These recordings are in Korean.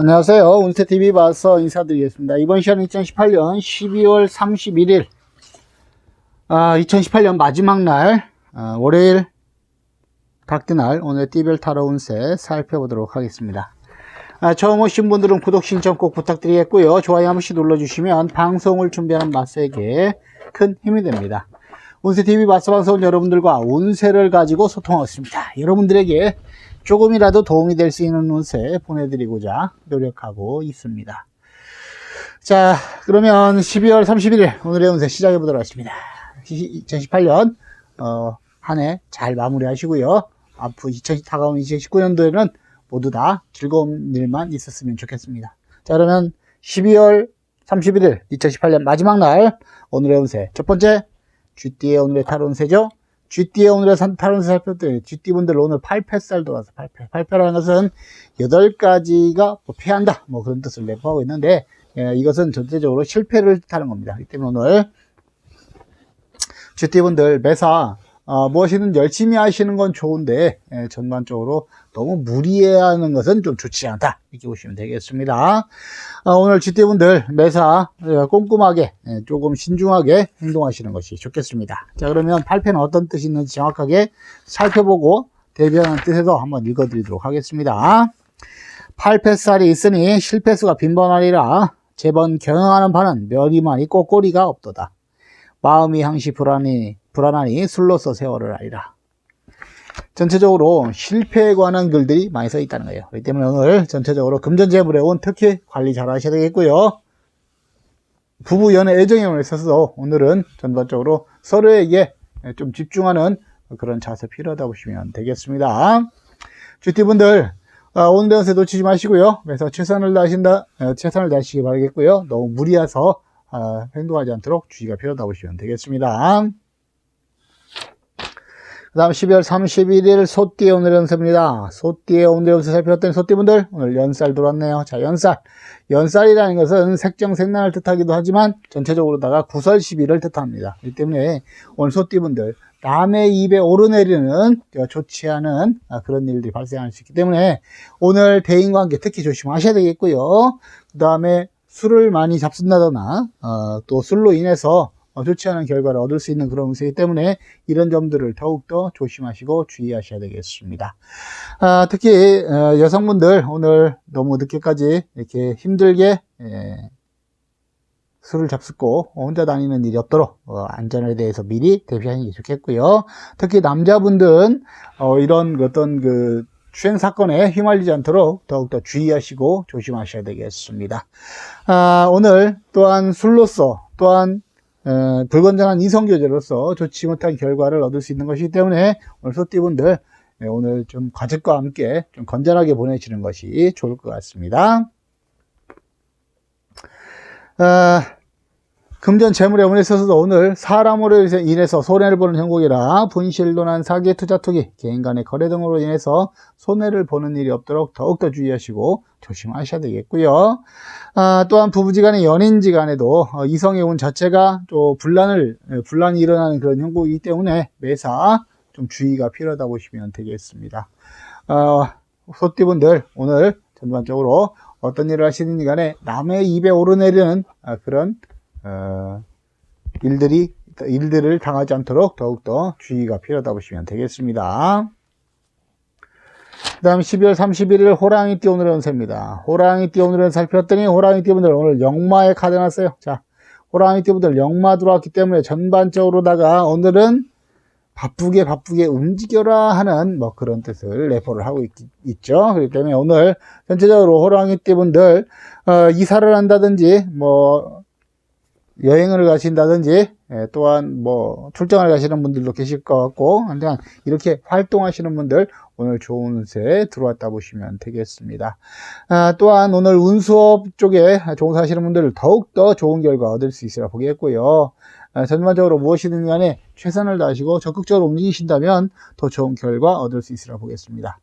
안녕하세요. 운세TV 봐서 인사드리겠습니다. 이번 시간은 2018년 12월 31일, 아, 2018년 마지막 날, 아, 월요일, 닭띠날, 오늘 띠별 타로 운세 살펴보도록 하겠습니다. 아, 처음 오신 분들은 구독 신청 꼭 부탁드리겠고요. 좋아요 한 번씩 눌러주시면 방송을 준비하는 마스에게 큰 힘이 됩니다. 운세TV 마스 방송은 여러분들과 운세를 가지고 소통하고 있습니다. 여러분들에게 조금이라도 도움이 될 수 있는 운세 보내드리고자 노력하고 있습니다. 자, 그러면 12월 31일 오늘의 운세 시작해 보도록 하겠습니다. 2018년 어, 한 해 잘 마무리하시고요. 앞으로 2000, 다가온 2019년도에는 모두 다 즐거운 일만 있었으면 좋겠습니다. 자, 그러면 12월 31일 2018년 마지막 날 오늘의 운세 첫 번째 쥐띠의 오늘의 타로 운세죠. 쥐띠의 오늘의 운세 살펴봤더니 쥐띠분들 오늘 8패살 돌아서 8패. 8패라는 것은 8가지가 뭐 패한다 뭐 그런 뜻을 내포하고 있는데 예, 이것은 전체적으로 실패를 뜻하는 겁니다. 그렇기 때문에 오늘 쥐띠분들 매사 어, 무엇이든 열심히 하시는 건 좋은데 예, 전반적으로 너무 무리하는 것은 좀 좋지 않다 이렇게 보시면 되겠습니다. 어, 오늘 쥐띠분들 매사 어, 꼼꼼하게 예, 조금 신중하게 행동하시는 것이 좋겠습니다. 자 그러면 8패는 어떤 뜻이 있는지 정확하게 살펴보고 대변하는 뜻에서 한번 읽어드리도록 하겠습니다. 8패살이 있으니 실패수가 빈번하리라 제번 경영하는 바는 멸이만이 꼬꼬리가 없도다. 마음이 항시 불안이 불안하니 술로서 세월을 알리라. 전체적으로 실패에 관한 글들이 많이 써 있다는 거예요. 그렇기 때문에 오늘 전체적으로 금전재물에 온 특히 관리 잘 하셔야 되겠고요. 부부 연애 애정에 있어서 오늘은 전반적으로 서로에게 좀 집중하는 그런 자세 필요하다 보시면 되겠습니다. 주티분들 오늘 연세 놓치지 마시고요. 그래서 최선을 다하신다, 어, 최선을 다하시기 바라겠고요. 너무 무리해서 어, 행동하지 않도록 주의가 필요하다 보시면 되겠습니다. 그 다음 12월 31일 소띠의 오늘 연세입니다. 소띠의 오늘 연세 살펴봤더니 소띠분들 오늘 연살 들어왔네요. 자, 연살. 연살이라는 것은 색정색난을 뜻하기도 하지만 전체적으로다가 구설 시비를 뜻합니다. 그렇기 때문에 오늘 소띠분들 남의 입에 오르내리는 좋지 않은 그런 일들이 발생할 수 있기 때문에 오늘 대인관계 특히 조심하셔야 되겠고요. 그 다음에 술을 많이 잡순다거나 어, 또 술로 인해서 어, 좋지 않은 결과를 얻을 수 있는 그런 운세이기 때문에 이런 점들을 더욱더 조심하시고 주의하셔야 되겠습니다. 아, 특히 어, 여성분들 오늘 너무 늦게까지 이렇게 힘들게 예, 술을 잡숫고 혼자 다니는 일이 없도록 어, 안전에 대해서 미리 대비하는 게 좋겠고요. 특히 남자분들은 어, 이런 어떤 그 추행 사건에 휘말리지 않도록 더욱더 주의하시고 조심하셔야 되겠습니다. 아, 오늘 또한 술로서 또한 어, 불건전한 이성교제로서 좋지 못한 결과를 얻을 수 있는 것이기 때문에 오늘 소띠분들 네, 오늘 좀 가족과 함께 좀 건전하게 보내시는 것이 좋을 것 같습니다. 어, 금전 재물의 운에 있어서도 오늘 사람으로 인해서 손해를 보는 형국이라 분실, 논한, 사기, 투자, 투기, 개인 간의 거래 등으로 인해서 손해를 보는 일이 없도록 더욱더 주의하시고 조심하셔야 되겠고요. 아, 또한 부부지간의 연인지간에도 어, 이성의 운 자체가 또 분란을 분란이 일어나는 그런 형국이기 때문에 매사 좀 주의가 필요하다 보시면 되겠습니다. 어, 소띠분들 오늘 전반적으로 어떤 일을 하시는지 간에 남의 입에 오르내리는 아, 그런 어, 일들이 일들을 당하지 않도록 더욱더 주의가 필요하다 보시면 되겠습니다. 그 다음 12월 31일 호랑이 띠 오늘의 운세입니다. 호랑이 띠 오늘은 살펴봤더니 호랑이 띠분들 오늘 영마에 카드 났어요. 자, 호랑이 띠분들 영마 들어왔기 때문에 전반적으로다가 오늘은 바쁘게 바쁘게 움직여라 하는 뭐 그런 뜻을 내포를 하고 있, 죠 그렇기 때문에 오늘 전체적으로 호랑이 띠분들 어, 이사를 한다든지 뭐 여행을 가신다든지 예, 또한 뭐 출장을 가시는 분들도 계실 것 같고 그냥 이렇게 활동하시는 분들 오늘 좋은 새 들어왔다 보시면 되겠습니다. 아, 또한 오늘 운수업 쪽에 종사하시는 분들 더욱더 좋은 결과 얻을 수 있으라 보겠고요. 아, 전반적으로 무엇이든 간에 최선을 다하시고 적극적으로 움직이신다면 더 좋은 결과 얻을 수 있으라 보겠습니다.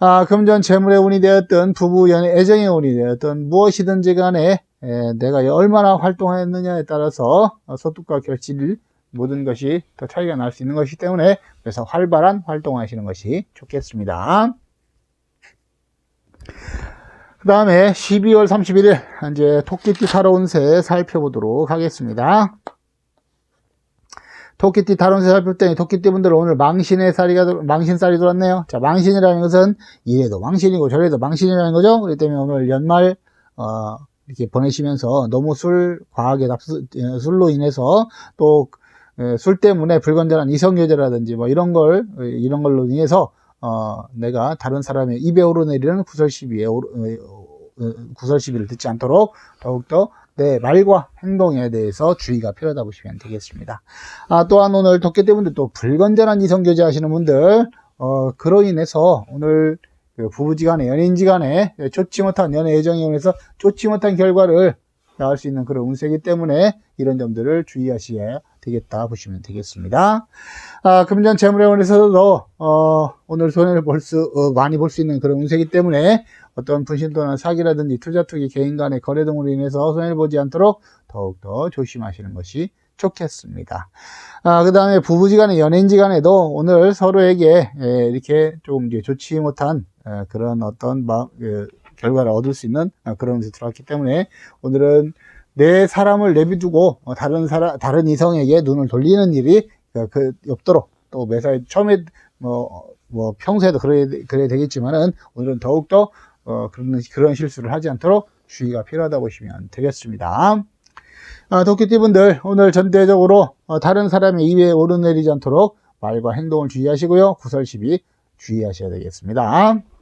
아, 금전 재물의 운이 되었던 부부 연애 애정의 운이 되었던 무엇이든지 간에 에, 내가 얼마나 활동했느냐에 따라서 소득과 결실 모든 것이 더 차이가 날 수 있는 것이기 때문에 그래서 활발한 활동하시는 것이 좋겠습니다. 그 다음에 12월 31일 이제 토끼띠 타러 운세 살펴보도록 하겠습니다. 토끼띠 타러 운세 살펴볼 토끼띠 분들 오늘 망신의 살이가 망신살이 돌았네요. 자 망신이라는 것은 이래도 망신이고 저래도 망신이라는 거죠. 그렇기 때문에 오늘 연말 어, 이렇게 보내시면서 너무 술 과하게 납수, 예, 술로 인해서 또 술 때문에 불건전한 이성교제라든지 뭐 이런 걸 이런 걸로 인해서 어, 내가 다른 사람의 입에 오르내리는 구설시비에 오르, 어, 어, 구설시비를 듣지 않도록 더욱더 내 말과 행동에 대해서 주의가 필요하다 보시면 되겠습니다. 아, 또한 오늘 도깨 때분들 또 불건전한 이성교제 하시는 분들 어, 그로 인해서 오늘 그 부부지간에 연인지간에 좋지 못한 연애 애정이 오면서 좋지 못한 결과를 낳을 수 있는 그런 운세이기 때문에 이런 점들을 주의하셔야 되겠다 보시면 되겠습니다. 아, 금전 재물에원에서도 어, 오늘 손해를 볼 수, 어, 많이 볼 수 있는 그런 운세이기 때문에 어떤 또는 사기라든지 투자 투기 개인 간의 거래 등으로 인해서 손해를 보지 않도록 더욱더 조심하시는 것이 좋겠습니다. 아, 그 다음에 부부지간에 연인지간에도 오늘 서로에게 에, 이렇게 조금 이제 좋지 못한 에, 그런 어떤 마, 그, 결과를 얻을 수 있는 아, 그런 것이 들어왔기 때문에 오늘은 내 사람을 내비두고 어, 다른 사람 다른 이성에게 눈을 돌리는 일이 그, 그 없도록 또 매사에 처음에 뭐, 뭐 평소에도 그래야, 그래야 되겠지만은 오늘은 더욱더 어, 그런 그런 실수를 하지 않도록 주의가 필요하다 보시면 되겠습니다. 아, 도끼띠 분들 오늘 전대적으로 어, 다른 사람의 입에 오르내리지 않도록 말과 행동을 주의하시고요. 구설시비 주의하셔야 되겠습니다.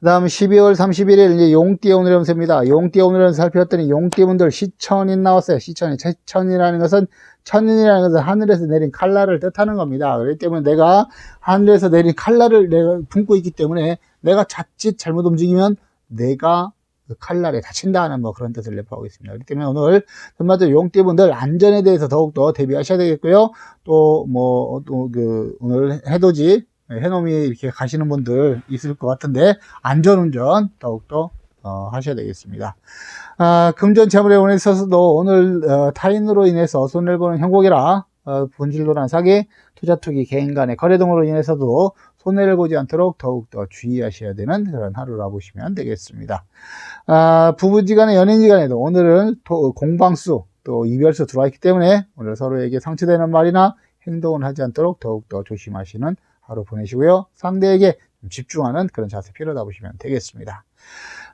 그 다음 12월 31일 이제 용띠 오늘 연세입니다. 용띠 오늘 연세 살펴봤더니 용띠 분들 시천인 나왔어요. 시천인. 시천이라는 것은 천인이라는 것은 하늘에서 내린 칼날을 뜻하는 겁니다. 그렇기 때문에 내가 하늘에서 내린 칼날을 내가 품고 있기 때문에 내가 자칫 잘못 움직이면 내가 그 칼날에 다친다는 뭐 그런 뜻을 내포하고 있습니다. 그렇기 때문에 오늘 전반적으로 용띠 분들 안전에 대해서 더욱더 대비하셔야 되겠고요. 또 뭐 또 그 오늘 해돋이 해놈이 이렇게 가시는 분들 있을 것 같은데 안전운전 더욱더 어, 하셔야 되겠습니다. 아, 금전 재물에 있어서도 오늘 어, 타인으로 인해서 손해를 보는 형국이라 어, 본질로란 사기, 투자 투기, 개인 간의 거래 등으로 인해서도 손해를 보지 않도록 더욱더 주의하셔야 되는 그런 하루라 보시면 되겠습니다. 아, 부부지간에 연인지간에도 오늘은 도, 공방수 또 이별수 들어와 있기 때문에 오늘 서로에게 상처되는 말이나 행동을 하지 않도록 더욱더 조심하시는 하루 보내시고요. 상대에게 집중하는 그런 자세 필요하다 보시면 되겠습니다.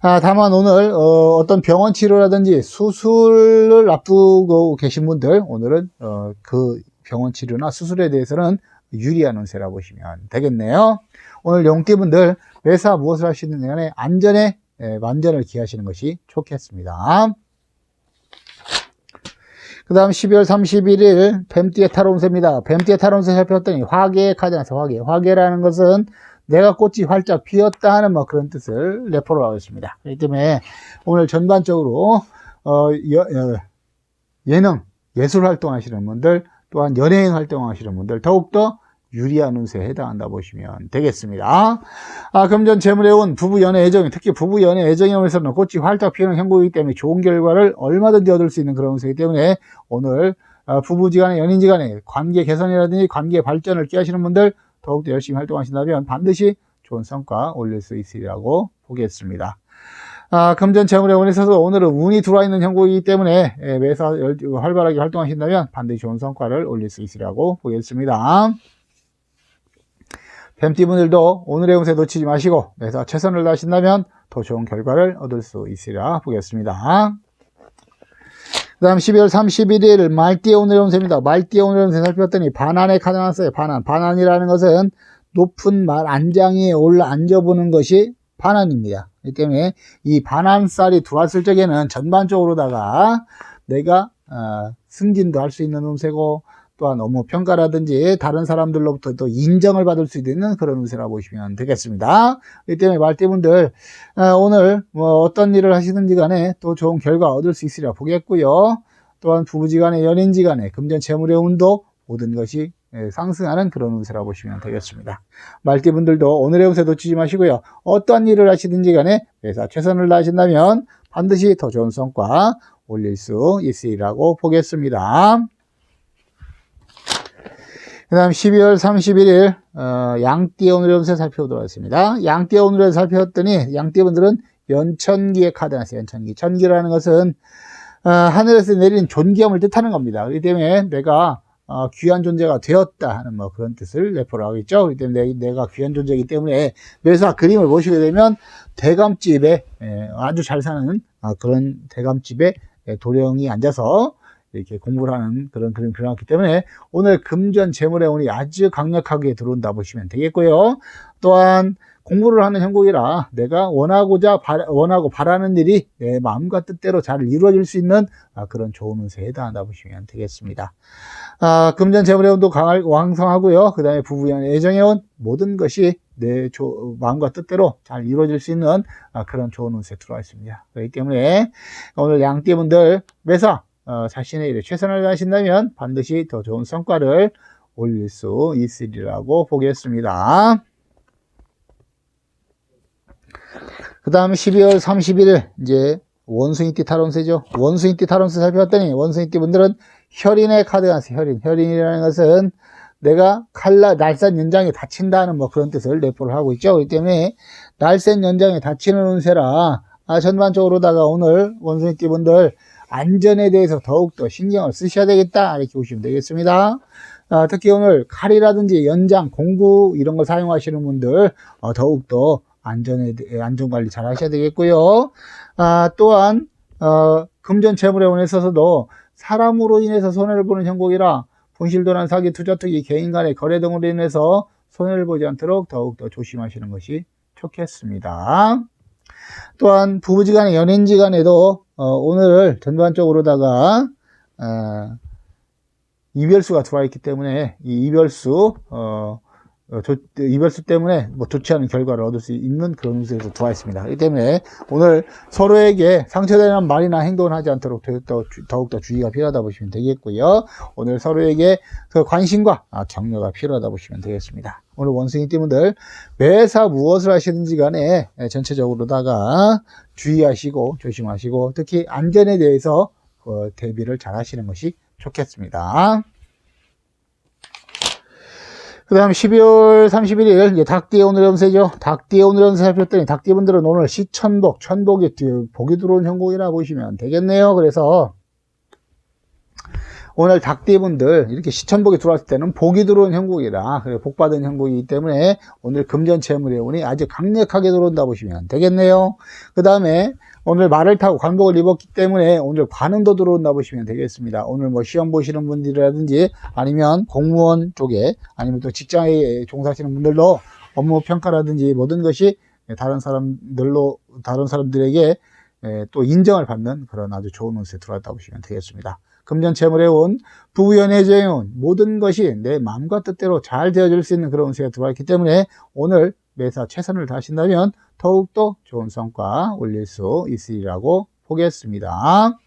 아, 다만 오늘 어, 떤 병원 치료라든지 수술을 앞두고 계신 분들 오늘은 어, 그 병원 치료나 수술에 대해서는 유리한 운세라 보시면 되겠네요. 오늘 용띠분들 매사 무엇을 하시는 간에 안전에 예, 만전을 기하시는 것이 좋겠습니다. 그 다음 12월 31일 뱀띠의 타로운세입니다. 뱀띠의 타로운세 살펴봤더니 화계의 카드 나서 화계. 화계라는 것은 내가 꽃이 활짝 피었다 하는 뭐 그런 뜻을 내포로 하고 있습니다. 그렇기 때문에 오늘 전반적으로 어, 여, 어, 예능, 예술 활동하시는 분들 또한 연예인 활동하시는 분들 더욱더 유리한 운세에 해당한다 보시면 되겠습니다. 아, 금전 재물에 온 부부 연애 애정, 특히 부부 연애 애정에 오면서는 꽃이 활짝 피우는 행복이기 때문에 좋은 결과를 얼마든지 얻을 수 있는 그런 운세이기 때문에 오늘 아, 부부지간에 연인지간에 관계 개선이라든지 관계 발전을 기하시는 분들 더욱더 열심히 활동하신다면 반드시 좋은 성과 올릴 수 있으리라고 보겠습니다. 아, 금전 재물에 있어서 오늘은 운이 들어와 있는 형국이기 때문에 예, 매사 활발하게 활동하신다면 반드시 좋은 성과를 올릴 수 있으리라고 보겠습니다. 뱀띠분들도 오늘의 운세 놓치지 마시고 매사 최선을 다하신다면 더 좋은 결과를 얻을 수 있으리라 보겠습니다. 그 다음 12월 31일 말띠의 오늘의 운세입니다. 말띠의 오늘의 운세 살펴봤더니 반환의 카드 나왔어요. 반환. 반환이라는 것은 높은 말 안장에 올라 앉아보는 것이 반환입니다. 그렇기 때문에 이 반환살이 들어왔을 적에는 전반적으로다가 내가 어, 승진도 할 수 있는 운세고 또한 업무 평가라든지 다른 사람들로부터 또 인정을 받을 수 있는 그런 운세라고 보시면 되겠습니다. 이 때문에 말띠분들 어, 오늘 뭐 어떤 일을 하시든지 간에 또 좋은 결과 얻을 수 있으리라 보겠고요. 또한 부부지간에 연인지간에 금전 재물의 운도 모든 것이 예, 상승하는 그런 운세라고 보시면 되겠습니다. 말띠분들도 오늘의 운세 놓치지 마시고요. 어떠한 일을 하시든지 간에 회사 최선을 다하신다면 반드시 더 좋은 성과 올릴 수 있으리라고 보겠습니다. 그 다음 12월 31일, 어, 양띠 오늘의 운세 살펴보도록 하겠습니다. 양띠 오늘의 살펴봤더니, 양띠분들은 연천기의 카드 나왔어요. 연천기. 천기라는 것은, 어, 하늘에서 내린 존귀함을 뜻하는 겁니다. 그렇기 때문에 내가 어, 귀한 존재가 되었다 하는 뭐 그런 뜻을 내포를 하겠죠. 그렇기 때문에 내, 가 귀한 존재이기 때문에 매사 그림을 보시게 되면 대감집에 예, 아주 잘 사는 아, 그런 대감집에 예, 도령이 앉아서 이렇게 공부를 하는 그런 그림이 그려놨기 때문에 오늘 금전 재물의 운이 아주 강력하게 들어온다 보시면 되겠고요. 또한 공부를 하는 형국이라 내가 원하고자 바, 원하고 바라는 일이 내 마음과 뜻대로 잘 이루어질 수 있는 아, 그런 좋은 운세에 해당한다 보시면 되겠습니다. 아, 금전 재물의 운도 강할 왕성하고요. 그 다음에 부부연 애정의 운 모든 것이 내 조, 마음과 뜻대로 잘 이루어질 수 있는 아, 그런 좋은 운세 들어와 있습니다. 그렇기 때문에 오늘 양띠분들 매사 어, 자신의 일에 최선을 다하신다면 반드시 더 좋은 성과를 올릴 수 있으리라고 보겠습니다. 그 다음에 12월 31일 이제 원숭이띠 탈원세죠. 원숭이띠 탈원세 살펴봤더니 원숭이띠 분들은 혈인의 카드가 나왔어요. 혈인. 혈인이라는 것은 내가 칼라 날쌘 연장에 다친다는 뭐 그런 뜻을 내포를 하고 있죠. 그렇기 때문에 날쌘 연장에 다치는 운세라 아, 전반적으로다가 오늘 원숭이띠 분들 안전에 대해서 더욱더 신경을 쓰셔야 되겠다 이렇게 보시면 되겠습니다. 아, 특히 오늘 칼이라든지 연장, 공구 이런 걸 사용하시는 분들 어, 더욱더 안전에 대- 안전 관리 잘 하셔야 되겠고요. 아, 또한 어, 금전 재물에 있어서도 사람으로 인해서 손해를 보는 형국이라 분실도난 사기, 투자 투기, 개인 간의 거래 등으로 인해서 손해를 보지 않도록 더욱더 조심하시는 것이 좋겠습니다. 또한 부부지간에 연인지간에도 어, 오늘 전반적으로다가 어, 이별수가 들어와 있기 때문에 이 이별수 어, 어, 조- 이별수 때문에 뭐 좋지 않은 결과를 얻을 수 있는 그런 운세에서 들어와 있습니다. 그렇기 때문에 오늘 서로에게 상처되는 말이나 행동을 하지 않도록 더욱더, 주- 더욱더 주의가 필요하다 보시면 되겠고요. 오늘 서로에게 그 관심과 아, 격려가 필요하다 보시면 되겠습니다. 오늘 원숭이 띠분들 매사 무엇을 하시든지 간에 예, 전체적으로다가 주의하시고 조심하시고 특히 안전에 대해서 어, 대비를 잘 하시는 것이 좋겠습니다. 그 다음 12월 31일 이제 닭띠의 오늘 연세죠. 닭띠의 오늘 연세 살펴봤더니 닭띠분들은 오늘 시천복, 천복이 뒤- 복이 들어온 형국이라 보시면 되겠네요. 그래서 오늘 닭띠분들 이렇게 시천복이 들어왔을 때는 복이 들어온 형국이라 복 받은 형국이기 때문에 오늘 금전 재물의 운이 아주 강력하게 들어온다 보시면 되겠네요. 그 다음에 오늘 말을 타고 관복을 입었기 때문에 오늘 관음도 들어온다 보시면 되겠습니다. 오늘 뭐 시험 보시는 분들이라든지 아니면 공무원 쪽에 아니면 또 직장에 종사하시는 분들도 업무 평가라든지 모든 것이 다른 사람들로 다른 사람들에게 에, 또 인정을 받는 그런 아주 좋은 운세 들어왔다 보시면 되겠습니다. 금전 재물의 운, 부부 연애제의 운, 모든 것이 내 마음과 뜻대로 잘 되어질 수 있는 그런 운세가 들어왔기 때문에 오늘 매사 최선을 다하신다면 더욱더 좋은 성과 올릴 수 있으리라고 보겠습니다.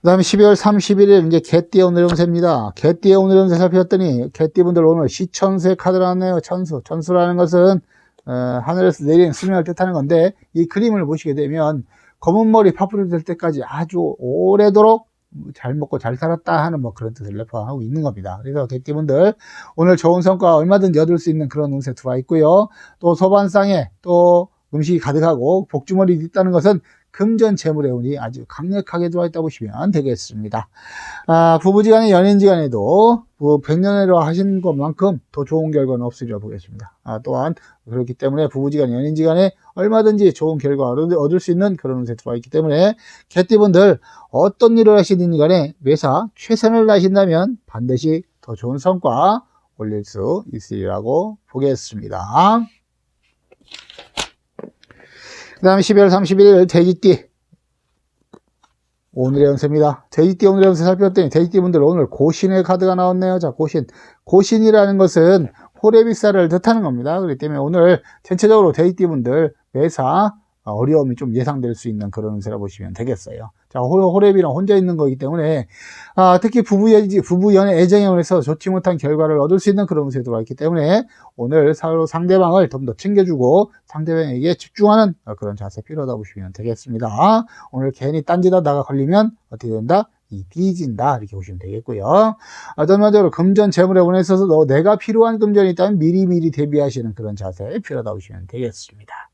그 다음에 12월 31일 이제 개띠의 오늘 운세입니다. 개띠의 오늘 운세 살펴봤더니 개띠분들 오늘 시천세 카드를 나왔네요. 천수. 천수라는 것은 어, 하늘에서 내리는 수명을 뜻하는 건데 이 그림을 보시게 되면 검은 머리 파뿌리 될 때까지 아주 오래도록 잘 먹고 잘 살았다 하는 뭐 그런 뜻을 내포하고 있는 겁니다. 그래서 개띠분들 오늘 좋은 성과 얼마든지 얻을 수 있는 그런 운세 들어와 있고요. 또 소반상에 또 음식이 가득하고 복주머니 있다는 것은 금전 재물의 운이 아주 강력하게 들어와 있다고 보시면 되겠습니다. 아, 부부지간에 연인지간에도 뭐 백년회로 하신 것만큼 더 좋은 결과는 없으리라 보겠습니다. 아, 또한 그렇기 때문에 부부지간 연인지간에 얼마든지 좋은 결과를 얻을 수 있는 그런 운세 들어와 있기 때문에 개띠분들 어떤 일을 하시든 간에 매사 최선을 다하신다면 반드시 더 좋은 성과 올릴 수 있으리라고 보겠습니다. 그 다음에 12월 31일 돼지띠 오늘의 연세입니다. 돼지띠 오늘의 연세 살펴봤더니 돼지띠 분들 오늘 고신의 카드가 나왔네요. 자, 고신. 고신이라는 것은 호래비쌀을 뜻하는 겁니다. 그렇기 때문에 오늘 전체적으로 돼지띠 분들 매사 어려움이 좀 예상될 수 있는 그런 운세라 보시면 되겠어요. 자, 호- 호랩이랑 혼자 있는 거기 때문에, 아, 특히 부부, 연- 부부 연애 애정에 관해서 좋지 못한 결과를 얻을 수 있는 그런 운세에 들어와 있기 때문에 오늘 서로 상대방을 좀 더 챙겨주고 상대방에게 집중하는 그런 자세 필요하다 보시면 되겠습니다. 오늘 괜히 딴짓하다가 걸리면 어떻게 된다? 이 뒤진다 이렇게 보시면 되겠고요. 아, 전반적으로 금전 재물에 있어서도 내가 필요한 금전이 있다면 미리미리 대비하시는 그런 자세 필요하다고 보시면 되겠습니다.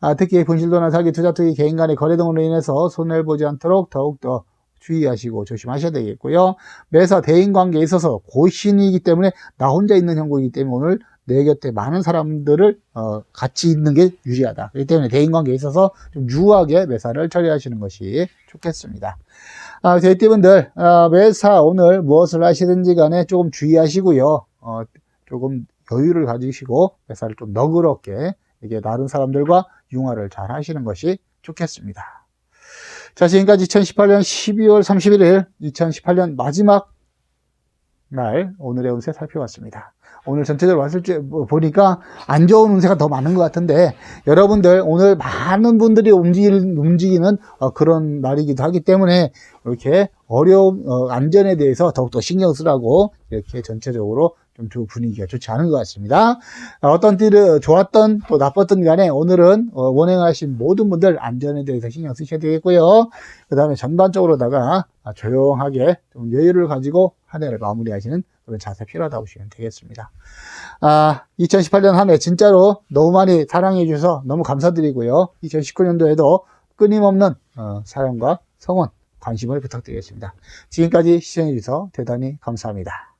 아, 특히 분실도나 사기, 투자 투기, 개인 간의 거래 등으로 인해서 손해를 보지 않도록 더욱더 주의하시고 조심하셔야 되겠고요. 매사 대인 관계에 있어서 고신이기 때문에 나 혼자 있는 형국이기 때문에 오늘 내 곁에 많은 사람들을 어, 같이 있는 게 유리하다. 그렇기 때문에 대인 관계에 있어서 좀 유하게 매사를 처리하시는 것이 좋겠습니다. 아, 저희 띠분들 아, 매사 오늘 무엇을 하시든지 간에 조금 주의하시고요. 어, 조금 여유를 가지시고 매사를 좀 너그럽게 이게 다른 사람들과 융화를 잘 하시는 것이 좋겠습니다. 자, 지금까지 2018년 12월 31일, 2018년 마지막 날 오늘의 운세 살펴봤습니다. 오늘 전체적으로 봤을 때 보니까 안 좋은 운세가 더 많은 것 같은데 여러분들 오늘 많은 분들이 움직이는, 움직이는 어, 그런 날이기도 하기 때문에 이렇게 어려움, 어, 안전에 대해서 더욱더 신경 쓰라고 이렇게 전체적으로 좀 두 분위기가 좋지 않은 것 같습니다. 어, 어떤 띠를 좋았던 또 나빴던 간에 오늘은 어, 원행하신 모든 분들 안전에 대해서 신경 쓰셔야 되겠고요. 그 다음에 전반적으로다가 조용하게 좀 여유를 가지고 한 해를 마무리하시는 그런 자세 필요하다고 보시면 되겠습니다. 아, 2018년 한 해 진짜로 너무 많이 사랑해 주셔서 너무 감사드리고요. 2019년도에도 끊임없는 어, 사랑과 성원, 관심을 부탁드리겠습니다. 지금까지 시청해 주셔서 대단히 감사합니다.